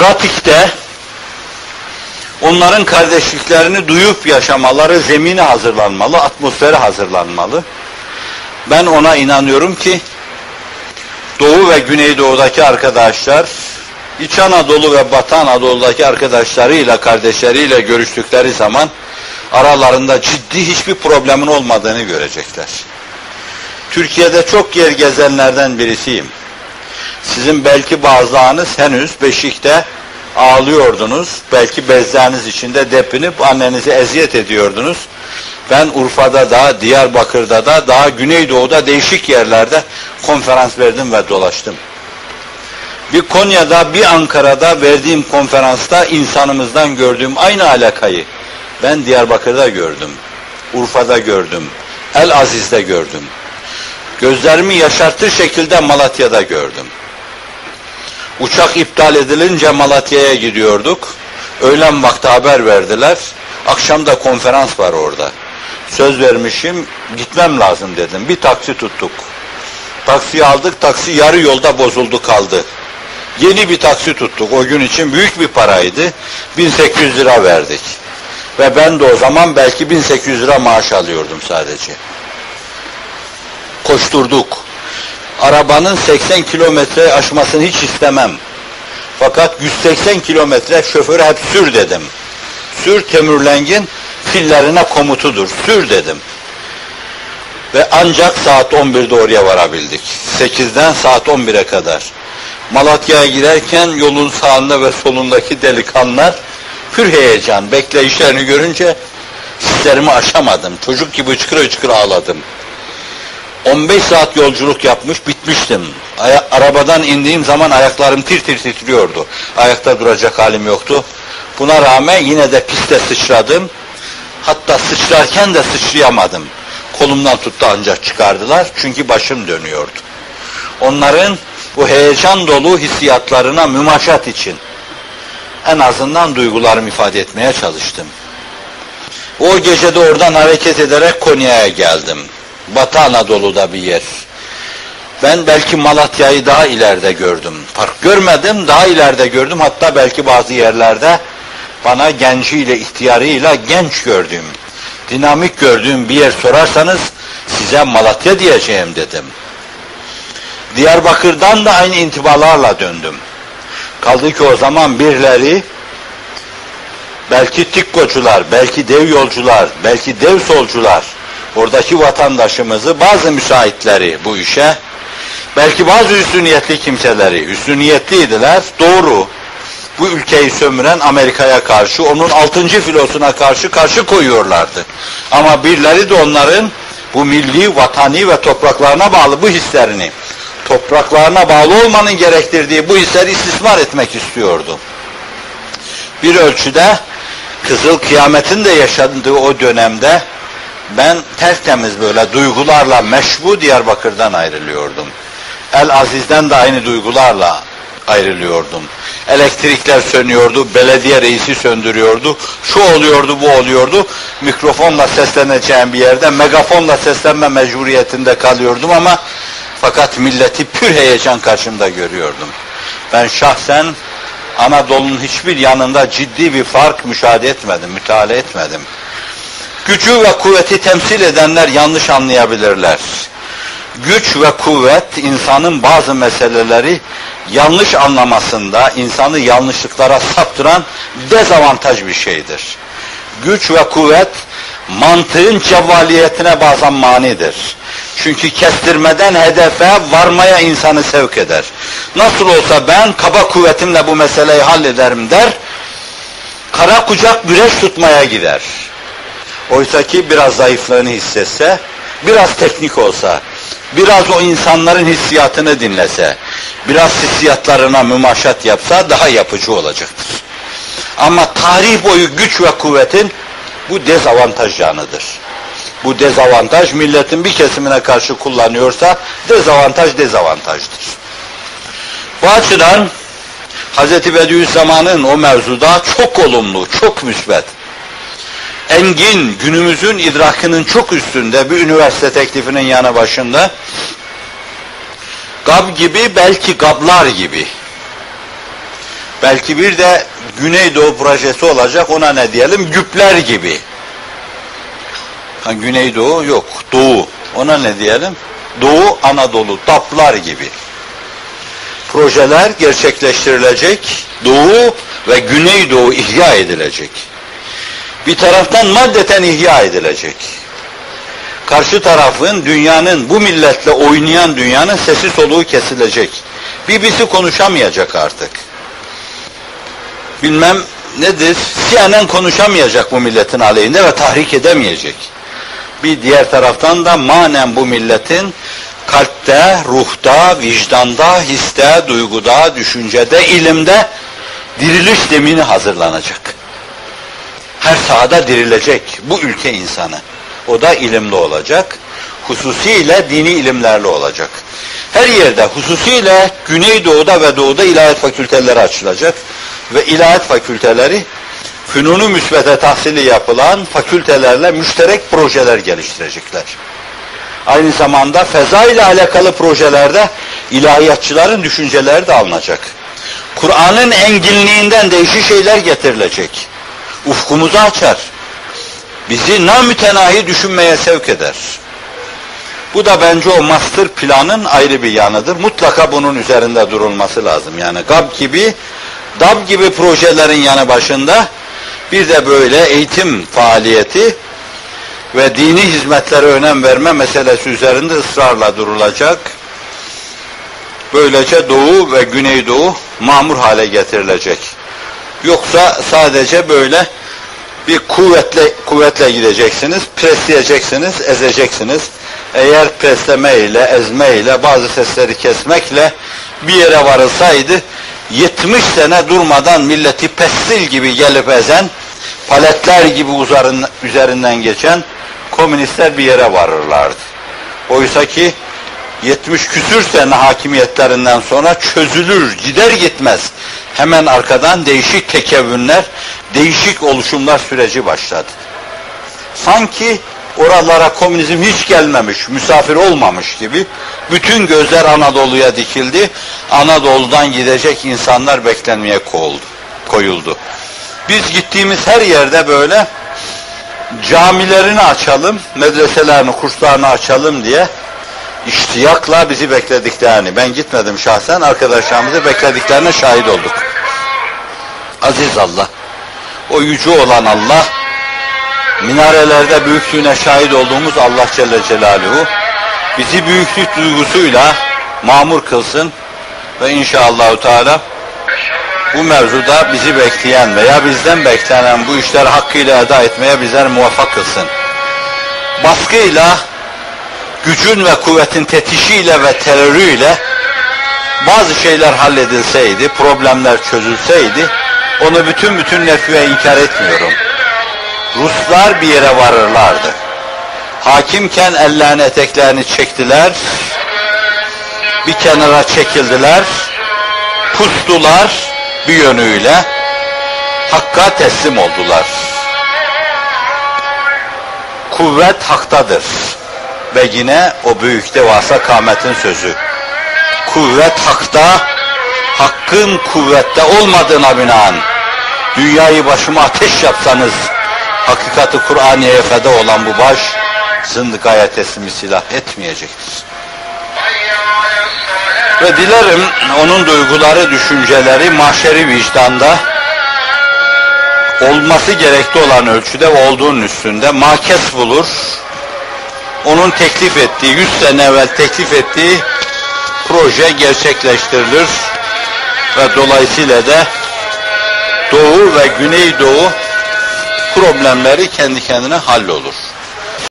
pratikte onların kardeşliklerini duyup yaşamaları zemini hazırlanmalı, atmosferi hazırlanmalı. Ben ona inanıyorum ki Doğu ve Güneydoğu'daki arkadaşlar İç Anadolu ve Batı Anadolu'daki arkadaşlarıyla, kardeşleriyle görüştükleri zaman aralarında ciddi hiçbir problemin olmadığını görecekler. Türkiye'de çok yer gezenlerden birisiyim. Sizin belki bazılarınız henüz Beşik'te ağlıyordunuz. Belki bezleriniz içinde depinip annenizi eziyet ediyordunuz. Ben Urfa'da da, Diyarbakır'da da, daha Güneydoğu'da değişik yerlerde konferans verdim ve dolaştım. Bir Konya'da, bir Ankara'da verdiğim konferansta insanımızdan gördüğüm aynı alakayı ben Diyarbakır'da gördüm. Urfa'da gördüm. El Aziz'de gördüm. Gözlerimi yaşartır şekilde Malatya'da gördüm. Uçak iptal edilince Malatya'ya gidiyorduk. Öğlen vakti haber verdiler. Akşam da konferans var orada. Söz vermişim, gitmem lazım dedim. Bir taksi tuttuk. Taksiyi aldık, taksi yarı yolda bozuldu kaldı. Yeni bir taksi tuttuk. O gün için büyük bir paraydı. 1800 lira verdik. Ve ben de o zaman belki 1800 lira maaş alıyordum sadece. Koşturduk. Arabanın 80 kilometre aşmasını hiç istemem. Fakat 180 kilometre şoförü hep sür dedim. Sür Temürlengin fillerine komutudur. Sür dedim. Ve ancak saat 11'de oraya varabildik. 8'den saat 11'e kadar. Malatya'ya girerken yolun sağında ve solundaki delikanlılar pür heyecan, bekleyişlerini görünce hislerimi aşamadım. Çocuk gibi hıçkıra hıçkıra ağladım. 15 saat yolculuk yapmış, bitmiştim. Aya arabadan indiğim zaman ayaklarım tir tir titriyordu. Ayakta duracak halim yoktu. Buna rağmen yine de piste sıçradım. Hatta sıçrarken de sıçrayamadım. Kolumdan tuttu ancak çıkardılar. Çünkü başım dönüyordu. Onların bu heyecan dolu hissiyatlarına mümaşat için en azından duygularımı ifade etmeye çalıştım. O gece de oradan hareket ederek Konya'ya geldim. Batı Anadolu'da bir yer. Ben belki Malatya'yı daha ileride gördüm. Fark görmedim, daha ileride gördüm. Hatta belki bazı yerlerde bana genciyle, ihtiyarıyla genç gördüğüm, dinamik gördüğüm bir yer sorarsanız size Malatya diyeceğim dedim. Diyarbakır'dan da aynı intibalarla döndüm. Kaldı ki o zaman birileri belki tikkoçular, belki dev yolcular, belki dev solcular oradaki vatandaşımızı bazı müsaitleri bu işe belki bazı üstü niyetli kimseleri üstü niyetliydiler doğru bu ülkeyi sömüren Amerika'ya karşı onun altıncı filosuna karşı karşı koyuyorlardı. Ama birileri de onların bu milli, vatani ve topraklarına bağlı bu hislerini topraklarına bağlı olmanın gerektirdiği bu hisleri istismar etmek istiyordu. Bir ölçüde Kızıl Kıyamet'in de yaşadığı o dönemde ben tertemiz böyle duygularla meşbu Diyarbakır'dan ayrılıyordum. El Aziz'den de aynı duygularla ayrılıyordum. Elektrikler sönüyordu, belediye reisi söndürüyordu, şu oluyordu, bu oluyordu. Mikrofonla sesleneceğim bir yerde megafonla seslenme mecburiyetinde kalıyordum ama fakat milleti pür heyecan karşımda görüyordum. Ben şahsen Anadolu'nun hiçbir yanında ciddi bir fark müşahede etmedim, müteala etmedim. Gücü ve kuvveti temsil edenler yanlış anlayabilirler. Güç ve kuvvet insanın bazı meseleleri yanlış anlamasında insanı yanlışlıklara saptıran dezavantaj bir şeydir. Güç ve kuvvet mantığın cevvaliyetine bazen manidir. Çünkü kestirmeden hedefe varmaya insanı sevk eder. Nasıl olsa ben kaba kuvvetimle bu meseleyi hallederim der, kara kucak güreş tutmaya gider. Oysa ki biraz zayıflığını hissetse, biraz teknik olsa, biraz o insanların hissiyatını dinlese, biraz hissiyatlarına mümaşat yapsa daha yapıcı olacaktır. Ama tarih boyu güç ve kuvvetin bu dezavantaj yanıdır. Bu dezavantaj milletin bir kesimine karşı kullanıyorsa dezavantaj dezavantajdır. Bu açıdan Hz. Bediüzzaman'ın o mevzuda çok olumlu, çok müsbet, engin, günümüzün idrakının çok üstünde bir üniversite teklifinin yanı başında gab gibi belki gablar gibi Belki bir de Güneydoğu projesi olacak ona ne diyelim? Güpler gibi. Ha, Güneydoğu yok. Doğu. Ona ne diyelim? Doğu Anadolu, Daplar gibi. Projeler gerçekleştirilecek. Doğu ve Güneydoğu ihya edilecek. Bir taraftan maddeten ihya edilecek. Karşı tarafın, dünyanın, bu milletle oynayan dünyanın sesi soluğu kesilecek. BBC konuşamayacak artık. Bilmem nedir, CNN konuşamayacak bu milletin aleyhinde ve tahrik edemeyecek. Bir diğer taraftan da manen bu milletin kalpte, ruhta, vicdanda, histe, duyguda, düşüncede, ilimde diriliş zemini hazırlanacak. Her sahada dirilecek bu ülke insanı. O da ilimli olacak. Hususiyle dini ilimlerle olacak. Her yerde hususiyle Güneydoğu'da ve Doğu'da ilahiyat fakülteleri açılacak. Ve ilahiyat fakülteleri fünunu müsbete tahsili yapılan fakültelerle müşterek projeler geliştirecekler. Aynı zamanda feza ile alakalı projelerde ilahiyatçıların düşünceleri de alınacak. Kur'an'ın enginliğinden değişik şeyler getirilecek. Ufkumuzu açar. Bizi namütenahi düşünmeye sevk eder. Bu da bence o master planın ayrı bir yanıdır. Mutlaka bunun üzerinde durulması lazım. Yani GAB gibi, DAB gibi projelerin yanı başında bir de böyle eğitim faaliyeti ve dini hizmetlere önem verme meselesi üzerinde ısrarla durulacak. Böylece Doğu ve Güneydoğu mamur hale getirilecek. Yoksa sadece böyle bir kuvvetle kuvvetle gideceksiniz, presleyeceksiniz, ezeceksiniz. Eğer presleme ile, ezme ile, bazı sesleri kesmekle bir yere varılsaydı 70 sene durmadan milleti pestil gibi gelip ezen, paletler gibi üzerinden geçen komünistler bir yere varırlardı. Oysa ki 70 küsür sene hakimiyetlerinden sonra çözülür, gider gitmez. Hemen arkadan değişik tekevvünler, değişik oluşumlar süreci başladı. Sanki oralara komünizm hiç gelmemiş, misafir olmamış gibi bütün gözler Anadolu'ya dikildi. Anadolu'dan gidecek insanlar beklenmeye koyuldu. koyuldu. Biz gittiğimiz her yerde böyle camilerini açalım, medreselerini, kurslarını açalım diye iştiyakla bizi beklediklerini, ben gitmedim şahsen, arkadaşlarımızı beklediklerine şahit olduk. Aziz Allah, o yüce olan Allah, minarelerde büyüklüğüne şahit olduğumuz Allah Celle Celaluhu, bizi büyüklük duygusuyla mamur kılsın ve inşallahü teala bu mevzuda bizi bekleyen veya bizden beklenen bu işler hakkıyla eda etmeye bizler muvaffak kılsın. Baskıyla, gücün ve kuvvetin tetişiyle ve terörüyle bazı şeyler halledilseydi, problemler çözülseydi, onu bütün bütün nefiye inkar etmiyorum. Ruslar bir yere varırlardı. Hakimken ellerini eteklerini çektiler, bir kenara çekildiler, pustular, bir yönüyle Hakk'a teslim oldular. Kuvvet haktadır. Ve yine o büyük devasa kâmetin sözü. Kuvvet hakta, hakkın kuvvette olmadığına binaen dünyayı başıma ateş yapsanız hakikati Kur'aniye'ye feda olan bu baş zındıkaya teslimi silah etmeyecektir. Ve dilerim onun duyguları, düşünceleri mahşeri vicdanda olması gerekli olan ölçüde olduğunun üstünde makes bulur. Onun teklif ettiği, 100 sene evvel teklif ettiği proje gerçekleştirilir ve dolayısıyla da Doğu ve Güneydoğu problemleri kendi kendine hallolur.